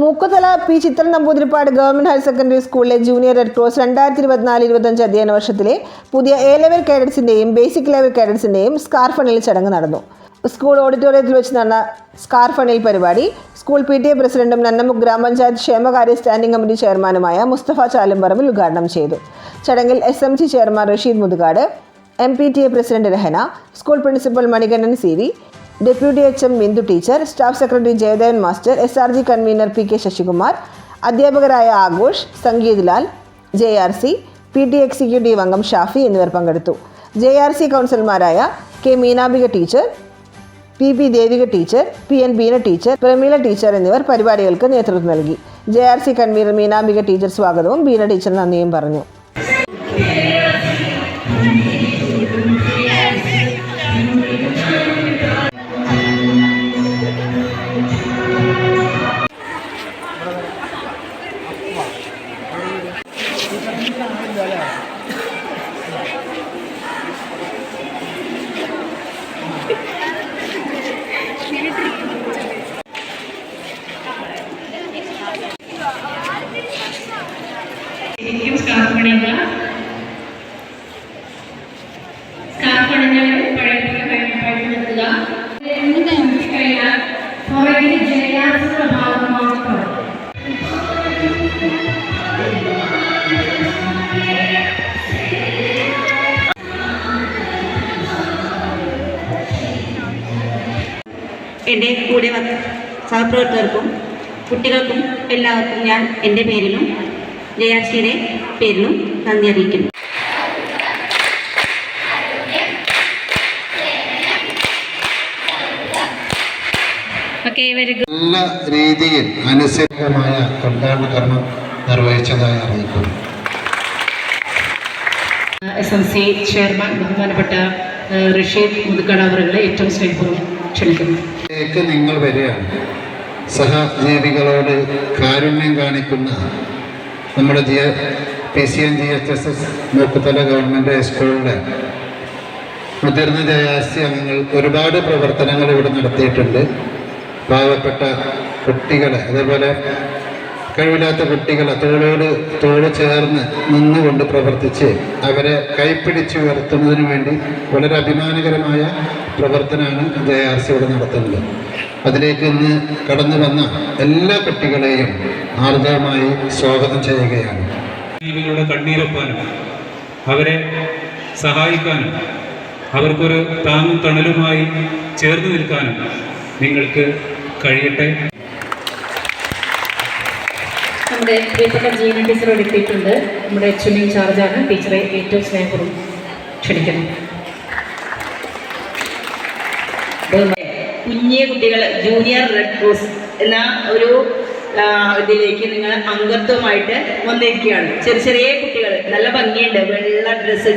Mukkuthala P Chithran Namboothiripad government higher secondary സ്കൂളിലെ junior red cross രണ്ടായിരത്തി ഇരുപത്തിനാല് ഇരുപത്തഞ്ച് അധ്യയന വർഷത്തിലെ പുതിയ എ ലെവൽ കേഡറ്റ്സിന്റെയും ബേസിക് ലെവൽ കേഡറ്റ്സിന്റെയും സ്കാർഫണിൽ ചടങ്ങ് നടന്നു. സ്കൂൾ ഓഡിറ്റോറിയത്തിൽ വെച്ച് നടന്ന സ്കാർഫണിൽ പരിപാടി സ്കൂൾ പി ടി എ പ്രസിഡന്റും നന്നമുക്ക് ഗ്രാമപഞ്ചായത്ത് ക്ഷേമകാര്യ സ്റ്റാൻഡിംഗ് കമ്മിറ്റി ചെയർമാനുമായ മുസ്തഫ ചാലുംപറമ്പിൽ ഉദ്ഘാടനം ചെയ്തു. ചടങ്ങിൽ S M C chairman Rasheed Muthukad M P T A president Rahana school principal Manikandan C V deputy H M Bindu teacher staff secretary Jayadevan master S R G convener P K Sasikumar അധ്യാപകരായ Aghosh Sangeeth Lal J R C P T executive അംഗം ഷാഫി എന്നിവർ പങ്കെടുത്തു. J R C കൗൺസിലർമാരായ K Meenabika teacher P P Devika teacher P N Beena teacher Pramila teacher എന്നിവർ പരിപാടികൾക്ക് നേതൃത്വം നൽകി. J R C convener Meenambika teacher സ്വാഗതവും Beena teacher നന്ദിയും പറഞ്ഞു. ശരിക്കും സ്കാർഫ് അണിയുക സ്കാർഫ് അണിഞ്ഞവർ പഴയ പോലെ കഴിഞ്ഞായിട്ട് നിർത്തുക എന്ത് കഴിഞ്ഞാൽ പുറകിൽ ജയാസുള്ള എന്റെ കൂടെ വന്ന സഹപ്രവർത്തകർക്കും കുട്ടികൾക്കും എല്ലാവർക്കും ഞാൻ എന്റെ പേരിലും ജയാക്ഷിയുടെ പേരിലും നന്ദി അറിയിക്കുന്നു. ഓക്കെ വെരി ഗുഡ് നല്ല രീതിയിൽ അനുസരിതമായ കൊണ്ടാട കർമ്മം നിർവഹിച്ചതായി അറിയിക്കുന്നു. എസ് എം സി ചെയർമാൻ ബഹുമാനപ്പെട്ട റഷീദ് മുതുക്കട അവരുടെ ഏറ്റവും സ്നേഹപൂർവം ക്ഷണിക്കുന്നു. ഇതിലേക്ക് നിങ്ങൾ വരികയാണ്. സഹജീവികളോട് കാരുണ്യം കാണിക്കുന്ന നമ്മുടെ G P C N G H S S Mookkuthala government സ്കൂളിലെ മുതിർന്ന ജയാസി അംഗങ്ങൾ ഒരുപാട് പ്രവർത്തനങ്ങൾ ഇവിടെ നടത്തിയിട്ടുണ്ട്. പാവപ്പെട്ട കുട്ടികളെ അതേപോലെ കഴിവില്ലാത്ത കുട്ടികളെ തോളോട് തോൾ ചേർന്ന് നിന്നുകൊണ്ട് പ്രവർത്തിച്ച് അവരെ കൈപ്പിടിച്ച് ഉയർത്തുന്നതിന് വേണ്ടി വളരെ അഭിമാനകരമായ പ്രവർത്തനമാണ് ജെ ആർ സി ഇവിടെ നടത്തുന്നത്. അതിലേക്ക് ഇന്ന് കടന്നു വന്ന എല്ലാ കുട്ടികളെയും ആർദ്രമായി സ്വാഗതം ചെയ്യുകയാണ്. ജീവികളുടെ കണ്ണീരൊപ്പാനും അവരെ സഹായിക്കാനും അവർക്കൊരു താങ്ങും തണലുമായി ചേർന്ന് നിൽക്കാനും നിങ്ങൾക്ക് കഴിയട്ടെ. നമ്മുടെ പ്രിയപ്പെട്ട ജീവന ടീച്ചറോട് എത്തിയിട്ടുണ്ട് നമ്മുടെ ചുനി ഇൻചാർജാണ് ടീച്ചറെ ഏറ്റവും സ്നേഹപൂർവം ക്ഷണിക്കുന്നു. കുഞ്ഞിയ കുട്ടികൾ ജൂനിയർ റെഡ് ക്രോസ് എന്ന ഒരു ഇതിലേക്ക് നിങ്ങൾ അംഗത്വമായിട്ട് വന്നിരിക്കുകയാണ്. ചെറിയ ചെറിയ കുട്ടികൾ നല്ല ഭംഗിയുണ്ട്. വെള്ള ഡ്രസ്സ്